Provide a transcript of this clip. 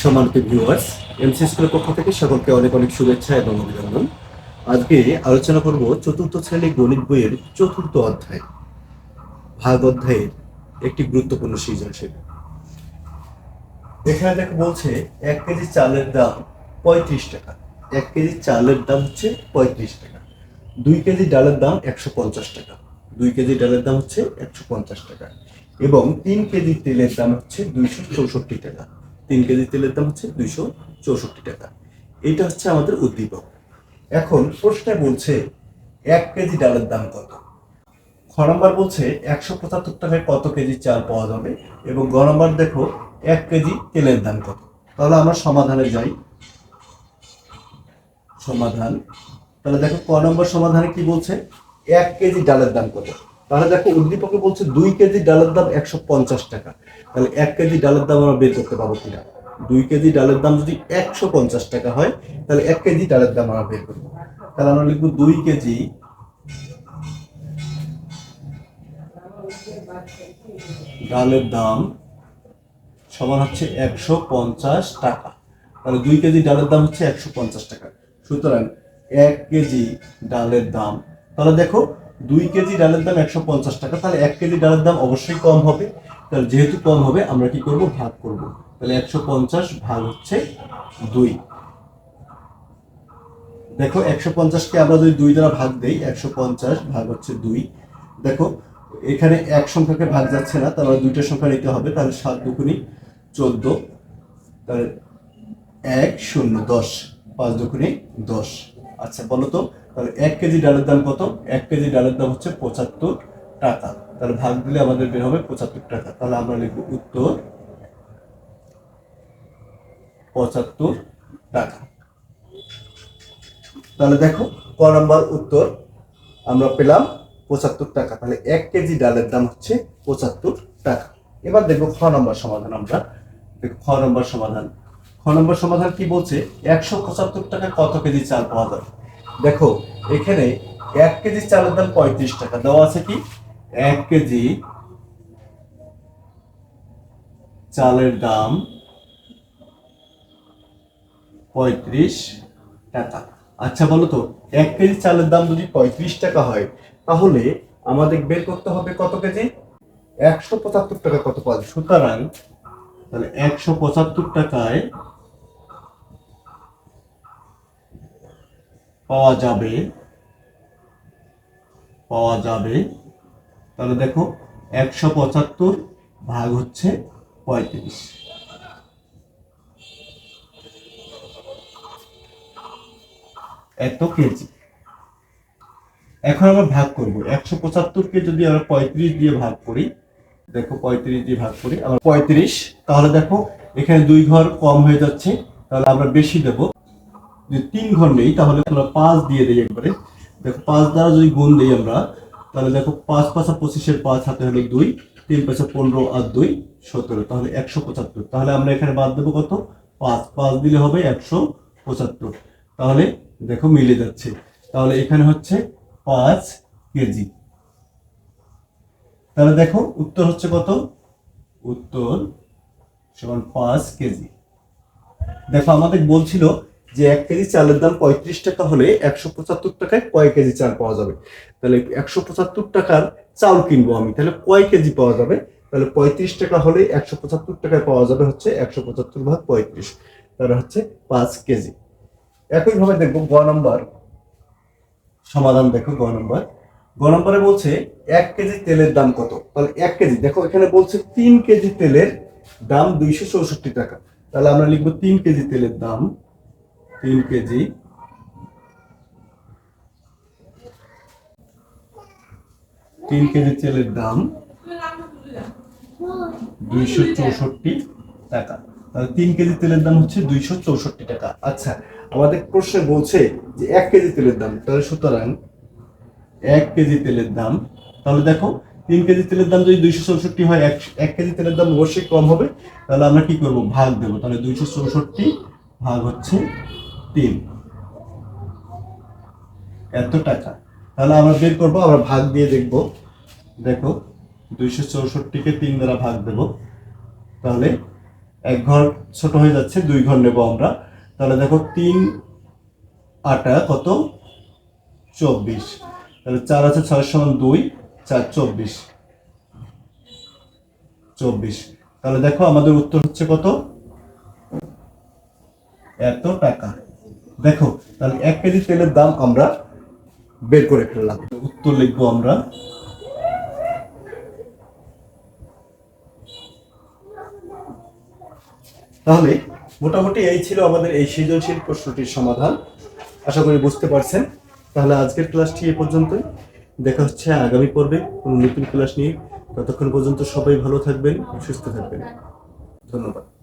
সম্মানিত viewers MC স্কুলের পক্ষ থেকে সকলকে অনেক অনেক শুভেচ্ছা এবং অভিনন্দন। আজকে আলোচনা করব চতুর্থ শ্রেণি গণিত বইয়ের চতুর্থ অধ্যায়, ভাগ অধ্যায়ের একটি গুরুত্বপূর্ণ সৃজনশীল। এখানে দেখো বলছে এক কেজি চালের দাম পঁয়ত্রিশ টাকা। এক কেজি চালের দাম হচ্ছে পঁয়ত্রিশ টাকা। দুই কেজি ডালের দাম একশো পঞ্চাশ টাকা। দুই কেজি ডালের দাম হচ্ছে একশো পঞ্চাশ টাকা। এবং তিন কেজি তেলের দাম হচ্ছে দুইশো চৌষট্টি টাকা। তিন কেজি তেলের দাম হচ্ছে দুইশো চৌষট্টি টাকা। এটা হচ্ছে আমাদের উদ্দীপক। এখন প্রশ্নে বলছে, এক কেজি ডালের দাম কত? খ নম্বর বলছে, একশো পঁচাত্তর টাকায় কত কেজি চাল পাওয়া যাবে? এবং গ নম্বর দেখো, এক কেজি তেলের দাম কত? তাহলে আমরা সমাধানে যাই। সমাধান। তাহলে দেখো, ক নম্বর সমাধানে কি বলছে? এক কেজি ডালের দাম কত? তাহলে দেখো উদ্দীপকে বলছে দুই কেজি ডালের দাম একশো পঞ্চাশ টাকা। তাহলে এক কেজি ডালের দাম আমরা বের করতে পারব কিনা? দুই কেজি ডালের দাম যদি একশো পঞ্চাশ টাকা হয়, তাহলে এক কেজি ডালের দাম আমরা বের করব। তাহলে আমরা লিখব দুই কেজি ডালের দাম সমান হচ্ছে একশো পঞ্চাশ টাকা। তাহলে দুই কেজি ডালের দাম হচ্ছে একশো পঞ্চাশ টাকা। সুতরাং এক কেজি ডালের দাম, তাহলে দেখো দুই কেজি ডালের দাম একশো পঞ্চাশ টাকা, তাহলে এক কেজি ডালের দাম অবশ্যই কম হবে। তাহলে যেহেতু কম হবে, আমরা কি করব? ভাগ করব। তাহলে একশো পঞ্চাশ ভাগ হচ্ছে দুই। দেখো, একশো পঞ্চাশকে আমরা যদি দুই দ্বারা ভাগ দেই, একশো পঞ্চাশ ভাগ হচ্ছে দুই। দেখো, এখানে এক সংখ্যাকে ভাগ যাচ্ছে না, তাহলে দুইটা সংখ্যা নিতে হবে, তাহলে সাত দুগুণি চোদ্দ, তাহলে এক শূন্য দশ, পাঁচ দুগুণি দশ। আচ্ছা বলো তো তাহলে এক কেজি ডালের দাম কত? এক কেজি ডালের দাম হচ্ছে পঁচাত্তর টাকা। তাহলে ভাগ দিলে আমাদের বের হবে পঁচাত্তর টাকা। তাহলে আমরা লিখব উত্তর পঁচাত্তর টাকা। তাহলে দেখো, ক নম্বর উত্তর আমরা পেলাম পঁচাত্তর টাকা। তাহলে এক কেজি ডালের দাম হচ্ছে পঁচাত্তর টাকা। এবার দেখব খ নম্বর সমাধান আমরা। দেখো, খ নম্বর সমাধান। খ নম্বর সমাধান কি বলছে? একশো পঁচাত্তর টাকা কত কেজি চাল পাওয়া যাবে? দেখো, এখানে এক কেজি চালের দাম পঁয়ত্রিশ টাকা। দেওয়া আছে কি? এক কেজি চালের দাম পঁয়ত্রিশ টাকা। আচ্ছা বলো তো, এক কেজি চালের দাম যদি পঁয়ত্রিশ টাকা হয়, তাহলে আমাদের বের করতে হবে কত কেজি? একশো পঁচাত্তর টাকা কত যায়? সুতরাং তাহলে একশো পঁচাত্তর টাকায় পাওয়া যাবে পাওয়া যাবে, তাহলে দেখো একশো পঁচাত্তর ভাগ হচ্ছে পঁয়ত্রিশ। এত কেজি। এখন আমরা ভাগ করব। একশো পঁচাত্তরকে যদি আমরা পঁয়ত্রিশ দিয়ে ভাগ করি, দেখো পঁয়ত্রিশ দিয়ে ভাগ করি, আমরা পঁয়ত্রিশ, তাহলে দেখো এখানে দুই ঘর কম হয়ে যাচ্ছে, তাহলে আমরা বেশি দেব। তিন ঘর নেই, তাহলে আমরা পাঁচ দিয়ে দিই একবারে। দেখো, পাঁচ দ্বারা যদি গুণ দিই আমরা, তাহলে দেখো, পাঁচ পাঁচা পঁচিশের পাঁচ হাতে হলে দুই, তিন পাঁচা পনেরো আর দুই, সতেরো, তাহলে একশো পঁচাত্তর। তাহলে আমরা এখানে বাদ দেবো কত? পাঁচ। পাঁচ দিলে হবে একশো পঁচাত্তর। তাহলে দেখো মিলে যাচ্ছে। তাহলে এখানে হচ্ছে পাঁচ কেজি। তাহলে দেখো, উত্তর হচ্ছে কত? উত্তর সমান পাঁচ কেজি। দেখো, আমাদের বলছিল যে এক কেজি চালের দাম পঁয়ত্রিশ টাকা হলে একশো পঁচাত্তর টাকায় কয় কেজি চাল পাওয়া যাবে? তাহলে একশো পঁচাত্তর টাকার চাল কিনবো আমি, তাহলে কয় কেজি পাওয়া যাবে? তাহলে পঁয়ত্রিশ টাকা হলে একশো পঁচাত্তর টাকায় পাওয়া যাবে হচ্ছে একশো পঁচাত্তর ভাগ পঁয়ত্রিশ, তাহলে হচ্ছে পাঁচ কেজি। একইভাবে দেখব গ নম্বর, সমাধান দেখো গ নম্বর। গ নম্বরে বলছে এক কেজি তেলের দাম কত? তাহলে এক কেজি, দেখো এখানে বলছে তিন কেজি তেলের দাম দুইশো চৌষট্টি টাকা। তাহলে আমরা লিখব তিন কেজি তেলের দাম তিন কেজি। তিন কেজি তেলের দাম দুইশো চৌষট্টি টাকা। তাহলে তিন কেজি তেলের দাম হচ্ছে দুইশো চৌষট্টি টাকা। আচ্ছা আমাদের প্রশ্নে বলছে যে এক কেজি তেলের দাম, তাহলে সুতরাং এক কেজি তেলের দাম, তাহলে দেখো, তিন কেজি তেলের দাম যদি দুইশো চৌষট্টি হয়, এক এক কেজি তেলের দাম অবশ্যই কম হবে। তাহলে আমরা কি করব? ভাগ দেবো। তাহলে দুইশো চৌষট্টি ভাগ হচ্ছে তিন। এত টাকা। তাহলে আমরা বের করব, আমরা ভাগ দিয়ে দেখব। দেখো, দুইশো চৌষট্টিকে তিন দ্বারা ভাগ দেব। তাহলে এক ঘর ছোট হয়ে যাচ্ছে, দুই ঘর নেব আমরা। তাহলে দেখো, তিন আটা কত? চব্বিশ। তাহলে চার আছে, ছয় সমান দুই, চার চব্বিশ। চব্বিশ। তাহলে দেখো, আমাদের উত্তর হচ্ছে কত? এত টাকা। দেখো, তাহলে এক কেজি তেলের দাম আমরা বের করে ফেললাম। উত্তর লিখব আমরা। তাহলে মোটামুটি এই ছিল আমাদের এই সৃজনশীল প্রশ্নটির সমাধান। আশা করি বুঝতে পারছেন। তাহলে আজকের ক্লাসটি এ পর্যন্তই। দেখা হচ্ছে আগামী পর্বে কোনো নতুন ক্লাস নিয়ে। ততক্ষণ পর্যন্ত সবাই ভালো থাকবেন, সুস্থ থাকবেন। ধন্যবাদ।